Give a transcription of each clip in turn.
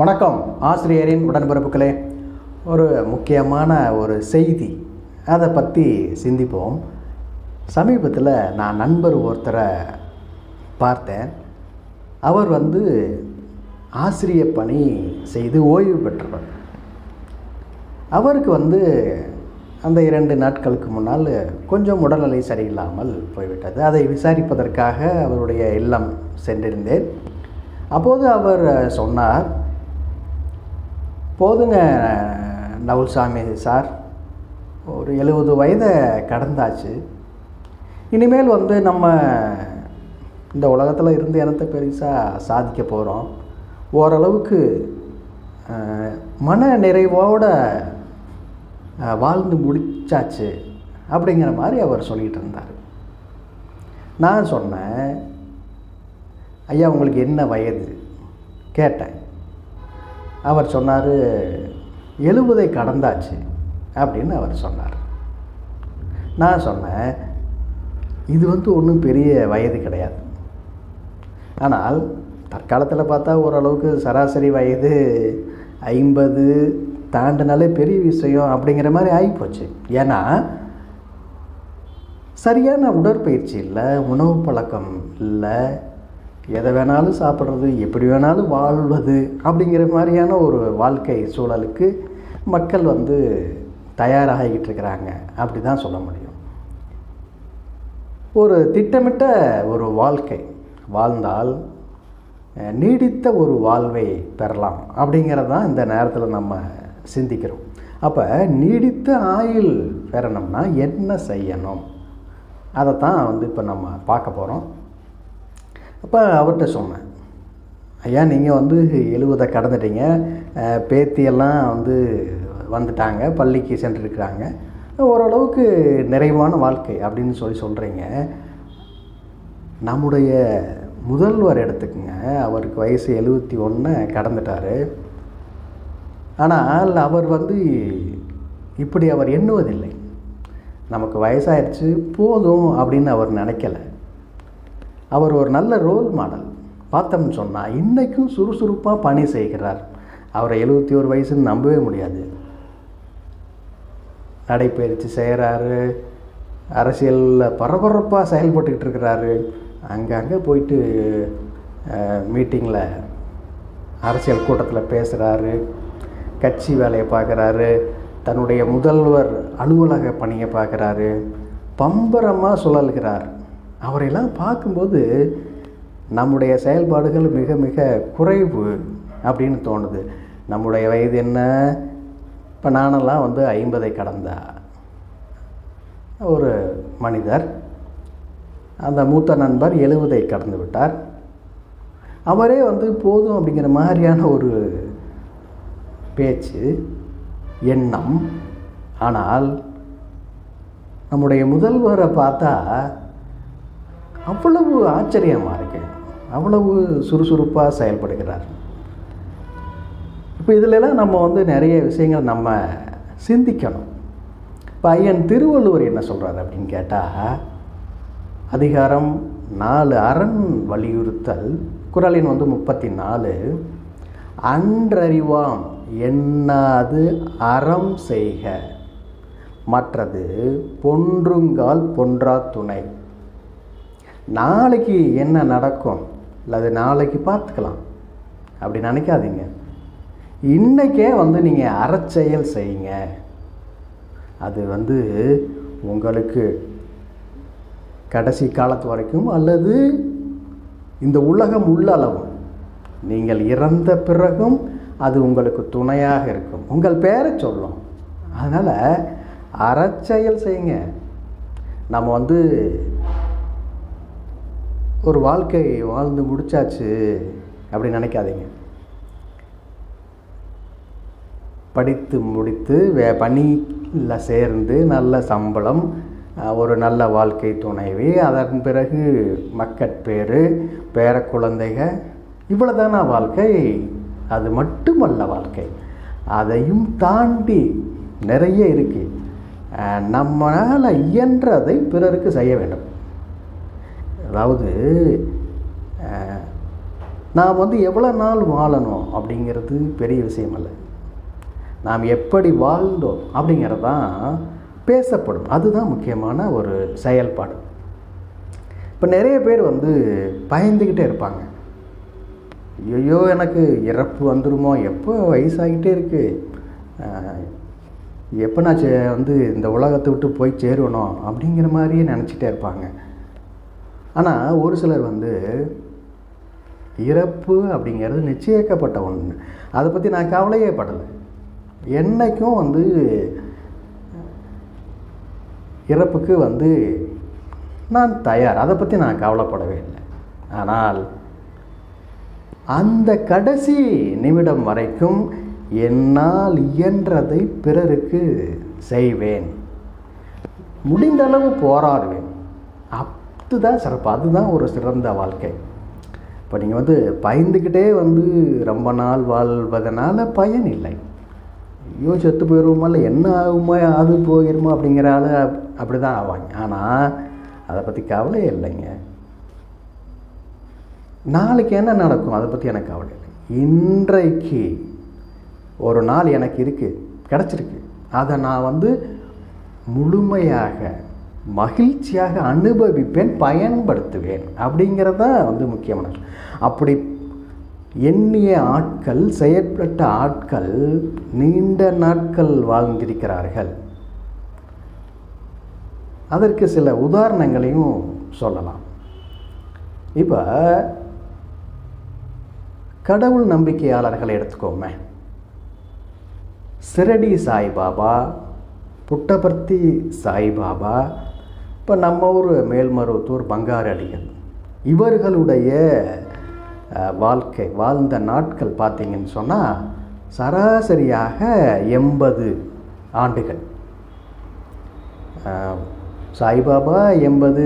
வணக்கம். ஆசிரியரின் உடன்பிறப்புகளே ஒரு முக்கியமான ஒரு செய்தி. அதை பற்றி சிந்திப்போம். சமீபத்தில் நான் நண்பர் ஒருத்தரை பார்த்தேன். அவர் வந்து ஆசிரிய பணி செய்து ஓய்வு பெற்றவர். அவருக்கு வந்து அந்த இரண்டு நாட்களுக்கு முன்னால் கொஞ்சம் உடல்நிலை சரியில்லாமல் போய்விட்டது. அதை விசாரிப்பதற்காக அவருடைய இல்லம் சென்றிருந்தேன். அப்போது அவர் சொன்னார் போதுங்க நவுல்சாமி சார். ஒரு எழுபது வயதை கடந்தாச்சு. இனிமேல் வந்து நம்ம இந்த உலகத்தில் இருந்து என்னத்தை பெருசாக சாதிக்க போகிறோம் ஓரளவுக்கு மன நிறைவோடு வாழ்ந்து முடிச்சாச்சு அப்படிங்கிற மாதிரி அவர் சொல்லிகிட்டு இருந்தார். நான் சொன்னேன் ஐயா உங்களுக்கு என்ன வயது? கேட்டேன். அவர் சொன்னார் எழுபதை கடந்தாச்சு அப்படின்னு அவர் சொன்னார். நான் சொன்னேன் இது வந்து ஒன்றும் பெரிய வயது கிடையாது. ஆனால் தற்காலத்தில் பார்த்தா ஓரளவுக்கு சராசரி வயது ஐம்பது தாண்டினாலே பெரிய விஷயம் அப்படிங்கிற மாதிரி ஆகிப்போச்சு ஏன்னா சரியான உடற்பயிற்சி இல்லை உணவு பழக்கம் இல்லை எதை வேணாலும் சாப்பிட்றது எப்படி வேணாலும் வாழ்வது அப்படிங்கிற மாதிரியான ஒரு வாழ்க்கை சூழலுக்கு மக்கள் வந்து தயாராகிக்கிட்டு இருக்கிறாங்க. அப்படி தான் சொல்ல முடியும். ஒரு திட்டமிட்ட ஒரு வாழ்க்கை வாழ்ந்தால் நீடித்த ஒரு வாழ்வை பெறலாம் அப்படிங்கிறது தான் இந்த நேரத்தில் நம்ம சிந்திக்கிறோம். அப்போ நீடித்த ஆயுள் பெறணும்னா என்ன செய்யணும்? அதைத்தான் வந்து இப்போ நம்ம பார்க்க போகிறோம் அப்போ அவர்கிட்ட சொன்னேன் ஐயா நீங்கள் வந்து எழுவதை கடந்துட்டீங்க. பேத்தியெல்லாம் வந்து வந்துட்டாங்க பள்ளிக்கு சென்றிருக்கிறாங்க. ஓரளவுக்கு நிறைவான வாழ்க்கை அப்படின்னு சொல்லி சொல்கிறீங்க நம்முடைய முதல்வர் எடுத்துக்கங்க அவருக்கு வயசு எழுபத்தி ஒன்று கடந்துட்டார். ஆனால் அவர் வந்து இப்படி அவர் எண்ணுவதில்லை. நமக்கு வயசாயிடுச்சு போதும் அப்படின்னு அவர் நினைக்கலை. அவர் ஒரு நல்ல ரோல் மாடல் பார்த்தோம்னு சொன்னால் இன்றைக்கும் சுறுசுறுப்பாக பணி செய்கிறார். அவரை எழுபத்தி ஒரு வயசுன்னு நம்பவே முடியாது. நடைப்பயிற்சி செய்கிறாரு அரசியலில் பரபரப்பாக செயல்பட்டுக்கிட்டு இருக்கிறாரு. அங்கங்கே போயிட்டு மீட்டிங்கில் அரசியல் கூட்டத்தில் பேசுகிறாரு கட்சி வேலையை பார்க்குறாரு. தன்னுடைய முதல்வர் அலுவலக பணியை பார்க்குறாரு. பம்பரமாக சுழல்கிறார். அவரையெல்லாம் பார்க்கும்போது நம்முடைய செயல்பாடுகள் மிக மிக குறைவு அப்படின்னு தோணுது. நம்முடைய வயது என்ன? இப்போ நானெல்லாம் வந்து ஐம்பதை கடந்த. ஒரு மனிதர் அந்த மூத்த நண்பர் எழுவதை கடந்து விட்டார். அவரே வந்து போதும் அப்படிங்கிற மாதிரியான ஒரு பேச்சு எண்ணம். ஆனால் நம்முடைய முதல்வரை பார்த்தா அவ்வளவு ஆச்சரியமாக இருக்கு. அவ்வளவு சுறுசுறுப்பாக செயல்படுகிறார். இப்போ இதிலெல்லாம் நம்ம வந்து நிறைய விஷயங்கள் நம்ம சிந்திக்கணும். இப்போ ஐயன் திருவள்ளுவர் என்ன சொல்கிறார் அப்படின்னு கேட்டால் அதிகாரம் நாலு அரண் வலியுறுத்தல் குறளின் வந்து முப்பத்தி நாலு அன்றறிவாம் எண்ணாது அறம் செய்க மற்றது பொன்றுங்கால் பொன்றா துணை. நாளைக்கு என்ன நடக்கும்? அல்லது நாளைக்கு பார்த்துக்கலாம். அப்படி நினைக்காதீங்க. இன்றைக்கே வந்து நீங்கள் அறச்செயல் செய்யுங்க. அது வந்து உங்களுக்கு கடைசி காலத்து வரைக்கும் அல்லது இந்த உலகம் உள்ளளவும். நீங்கள் இறந்த பிறகும் அது உங்களுக்கு துணையாக இருக்கும். உங்கள் பேரை சொல்லும். அதனால் அறச்செயல் செய்யுங்க. நம்ம வந்து ஒரு வாழ்க்கை வாழ்ந்து முடிச்சாச்சு அப்படின்னு நினைக்காதீங்க. படித்து முடித்து வே பணியில் சேர்ந்து நல்ல சம்பளம் ஒரு நல்ல வாழ்க்கை துணைவி அதன் பிறகு மக்கட்பேறு பேர குழந்தைக இவ்வளோதானா வாழ்க்கை? அது மட்டுமல்ல வாழ்க்கை. அதையும் தாண்டி நிறைய இருக்குது நம்மளால் இயன்றதை பிறருக்கு செய்ய வேண்டும். அதாவது நாம் வந்து எவ்வளோ நாள் வாழணும் அப்படிங்கிறது பெரிய விஷயம் அல்ல. நாம் எப்படி வாழ்ந்தோம் அப்படிங்கிறது தான் பேசப்படும். அதுதான் முக்கியமான ஒரு செயல்பாடு. இப்போ நிறைய பேர் வந்து பயந்துக்கிட்டே இருப்பாங்க. ஐயோ எனக்கு இறப்பு வந்துடுமோ எப்போ வயசாகிட்டே இருக்குது எப்போ நான் சே- வந்து இந்த உலகத்தை விட்டு போய் சேருவணும் அப்படிங்கிற மாதிரியே நினச்சிட்டே இருப்பாங்க. ஆனால் ஒரு சிலர் வந்து இறப்பு அப்படிங்கிறது நிச்சயிக்கப்பட்ட ஒன்று அதை பற்றி நான் கவலையே படலை. என்னைக்கும் வந்து இறப்புக்கு வந்து நான் தயார். அதை பற்றி நான் கவலைப்படவே இல்லை. ஆனால் அந்த கடைசி நிமிடம் வரைக்கும் என்னால் இயன்றதை பிறருக்கு செய்வேன். முடிந்த அளவு போராடுவேன். அதுதான் சிறப்பு. அதுதான் ஒரு சிறந்த வாழ்க்கை. இப்போ நீங்கள் வந்து பயந்துக்கிட்டே வந்து ரொம்ப நாள் வாழ்வதனால பயன் இல்லை. ஐயோ செத்து போயிடுவோமா இல்லை என்ன ஆகுமா? அது போயிருமா? அப்படிங்கிற ஆள் அப்படி தான் ஆவாங்க. ஆனால் அதை பற்றி கவலையே இல்லைங்க. நாளைக்கு என்ன நடக்கும்? அதை பற்றி எனக்கு கவலை இல்லை. இன்றைக்கு ஒரு நாள் எனக்கு இருக்குது கிடச்சிருக்கு. அதை நான் வந்து முழுமையாக மகிழ்ச்சியாக அனுபவிப்பேன் பயன்படுத்துவேன் அப்படிங்கிறது தான் வந்து முக்கியமானது அப்படி எண்ணிய ஆட்கள் செயற்பட்ட ஆட்கள் நீண்ட நாட்கள் வாழ்ந்திருக்கிறார்கள். அதற்கு சில உதாரணங்களையும் சொல்லலாம். இப்போ கடவுள் நம்பிக்கையாளர்களை எடுத்துக்கோமே. சிரடி சாய்பாபா புட்டபர்த்தி சாய்பாபா இப்போ நம்ம ஊர் மேல்மருவத்தூர் பங்காரடிகள். இவர்களுடைய வாழ்க்கை வாழ்ந்த நாட்கள் பார்த்தீங்கன்னு சொன்னால் சராசரியாக எண்பது ஆண்டுகள். சாய்பாபா எண்பது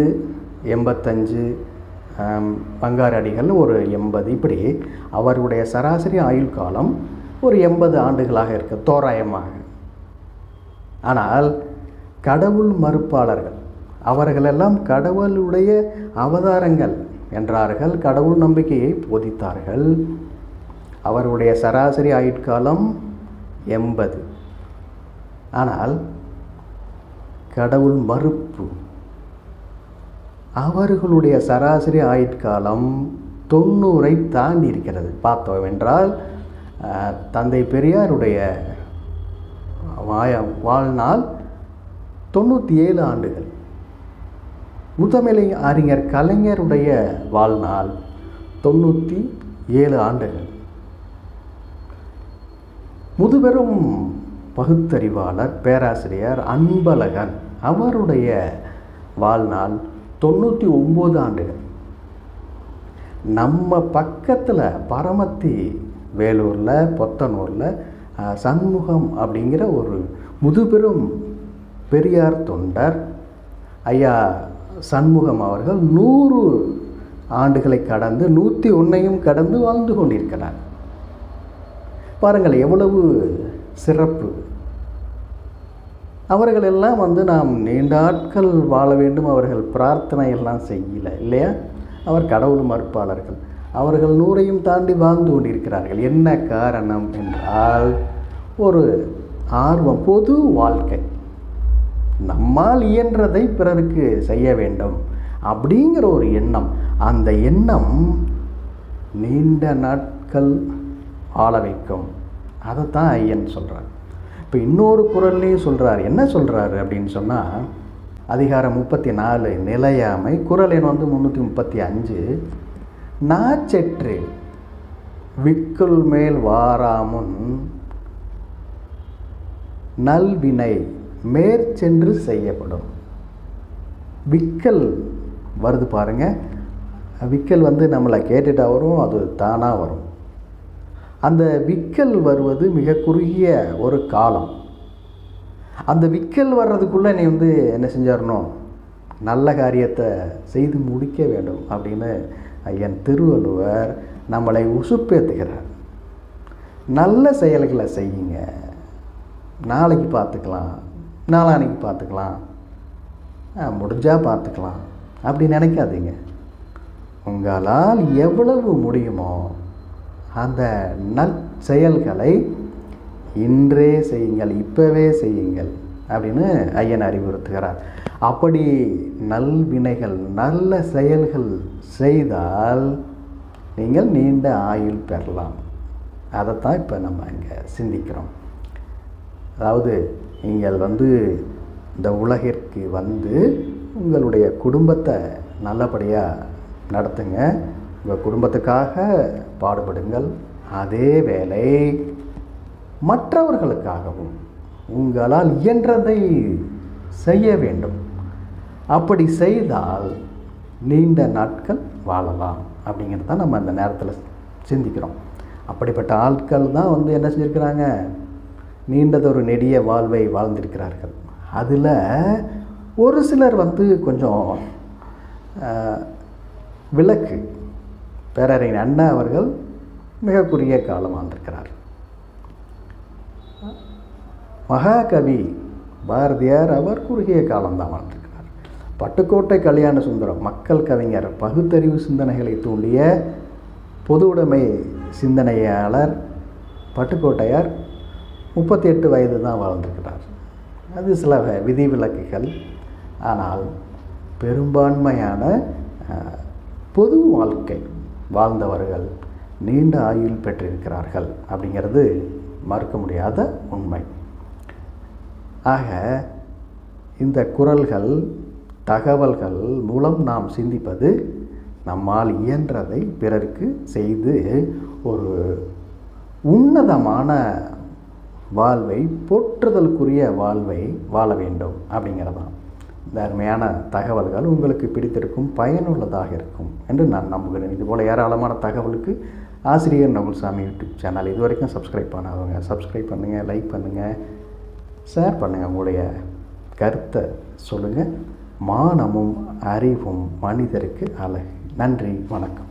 எண்பத்தஞ்சு பங்காரு பங்காரடிகள் ஒரு எண்பது. இப்படி அவருடைய சராசரி ஆயுள் காலம் ஒரு எண்பது ஆண்டுகளாக இருக்குது தோராயமாக. ஆனால் கடவுள் மறுப்பாளர்கள் அவர்களெல்லாம் கடவுளுடைய அவதாரங்கள் என்றார்கள். கடவுள் நம்பிக்கையை போதித்தார்கள். அவருடைய சராசரி ஆயுட்காலம் எண்பது. ஆனால் கடவுள் மறுப்பு. அவர்களுடைய சராசரி ஆயுட்காலம் தொண்ணூறை தாண்டி இருக்கிறது பார்த்தோம் என்றால் தந்தை பெரியாருடைய வாய வாழ்நாள் தொண்ணூற்றி ஏழு ஆண்டுகள். முதமலை அறிஞர் கலைஞருடைய வாழ்நாள் தொண்ணூற்றி ஏழு ஆண்டுகள். முதுபெரும் பகுத்தறிவாளர் பேராசிரியர் அன்பழகன் அவருடைய வாழ்நாள் தொண்ணூற்றி ஒம்பது ஆண்டுகள். நம்ம பக்கத்தில் பரமத்தி வேலூரில் பொத்தனூரில் சண்முகம் அப்படிங்கிற ஒரு முதுபெரும் பெரியார் தொண்டர் ஐயா சண்முகம் அவர்கள் நூறு ஆண்டுகளை கடந்து நூற்றி ஒன்றையும் கடந்து வாழ்ந்து கொண்டிருக்கிறார். பாருங்கள் எவ்வளவு சிறப்பு. அவர்கள் எல்லாம் வந்து நாம் நீண்டாட்கள் வாழ வேண்டும் அவர்கள் பிரார்த்தனை எல்லாம் செய்யலை இல்லையா? அவர் கடவுள் மறுப்பாளர்கள். அவர்கள் நூறையும் தாண்டி வாழ்ந்து கொண்டிருக்கிறார்கள். என்ன காரணம் என்றால் ஒரு ஆர்வம் பொது வாழ்க்கை. நம்மால் இயன்றதை பிறருக்கு செய்ய வேண்டும் அப்படிங்கிற ஒரு எண்ணம். அந்த எண்ணம் நீண்ட நாட்கள் ஆள வைக்கும். அதைத்தான் ஐயன் சொல்கிறார் இப்போ இன்னொரு குரல்லையும் சொல்கிறார் என்ன சொல்கிறாரு அப்படின்னு சொன்னால் அதிகாரம் முப்பத்தி நாலு நிலையாமை குரல் எண் வந்து முந்நூற்றி முப்பத்தி அஞ்சு நாச்செற்று விக்குள் மேல் வாராமுன் நல்வினை மேற்சென்று செய்யப்படும். விக்கல் வருது பாருங்க. விக்கல் வந்து நம்மளை கேட்டுட்டா வரும் அது தானாக வரும். அந்த விக்கல் வருவது மிக குறுகிய ஒரு காலம். அந்த விக்கல் வர்றதுக்குள்ளே நீ வந்து என்ன செஞ்சிடணும்? நல்ல காரியத்தை செய்து முடிக்க வேண்டும் அப்படின்னு ஐயன் திருவள்ளுவர் நம்மளை உசுப்பேத்துகிறார். நல்ல செயல்களை செய்யுங்க. நாளைக்கு பார்த்துக்கலாம். நாளான்னைக்கு பார்த்துக்கலாம். முடிஞ்சால் பார்த்துக்கலாம். அப்படி நினைக்காதீங்க. உங்களால் எவ்வளவு முடியுமோ அந்த நற்செயல்களை இன்றே செய்யுங்கள் இப்போவே செய்யுங்கள் அப்படின்னு ஐயன் அறிவுறுத்துகிறார். அப்படி நல்வினைகள் நல்ல செயல்கள் செய்தால் நீங்கள் நீண்ட ஆயுள் பெறலாம். அதைத்தான் இப்போ நம்ம இங்கே சிந்திக்கிறோம். அதாவது நீங்கள் வந்து இந்த உலகிற்கு வந்து உங்களுடைய குடும்பத்தை நல்லபடியாக நடத்துங்க. உங்கள் குடும்பத்துக்காக பாடுபடுங்கள். அதே வேளை மற்றவர்களுக்காகவும் உங்களால் இயன்றதை செய்ய வேண்டும். அப்படி செய்தால் நீண்ட நாட்கள் வாழலாம் அப்படிங்கிறது தான் நம்ம அந்த நேரத்தில் சிந்திக்கிறோம். அப்படிப்பட்ட ஆட்கள் தான் வந்து என்ன செஞ்சுருக்கிறாங்க? நீண்டதொரு நெடிய வாழ்வை வாழ்ந்திருக்கிறார்கள். அதில் ஒரு சிலர் வந்து கொஞ்சம் விளக்கு. பேரறிஞர் அண்ணா அவர்கள் மிக குறுகிய காலம் வாழ்ந்திருக்கிறார் மகாகவி பாரதியார் அவர் குறுகிய காலம்தான் வாழ்ந்திருக்கிறார். பட்டுக்கோட்டை கல்யாண சுந்தரம் மக்கள் கவிஞர் பகுத்தறிவு சிந்தனைகளை தூண்டிய பொது உடைமை சிந்தனையாளர் பட்டுக்கோட்டையார் முப்பத்தி எட்டு வயது தான் வாழ்ந்திருக்கிறார். அது சில விதிவிலக்குகள். ஆனால் பெரும்பான்மையான பொது வாழ்க்கை வாழ்ந்தவர்கள் நீண்ட ஆயுள் பெற்றிருக்கிறார்கள் அப்படிங்கிறது மறுக்க முடியாத உண்மை. ஆக இந்த குரல்கள் தகவல்கள் மூலம் நாம் சிந்திப்பது நம்மால் இயன்றதை பிறருக்கு செய்து ஒரு உன்னதமான வாழ்வை போற்றுதலுக்குரிய வாழ்வை வாழ வேண்டும் அப்படிங்கிறதான். இந்த அருமையான தகவல்கள் உங்களுக்கு பிடித்திருக்கும் பயனுள்ளதாக இருக்கும் என்று நான் நம்புகிறேன். இதுபோல் ஏராளமான தகவலுக்கு ஆசிரியர் நகுல்சாமி யூடியூப் சேனல் இது வரைக்கும் சப்ஸ்கிரைப் பண்ணாதவங்க சப்ஸ்கிரைப் பண்ணுங்கள் லைக் பண்ணுங்கள் ஷேர் பண்ணுங்கள் உங்களுடைய கருத்தை சொல்லுங்கள் மானமும் அறிவும் மனிதருக்கு அழகு. நன்றி வணக்கம்.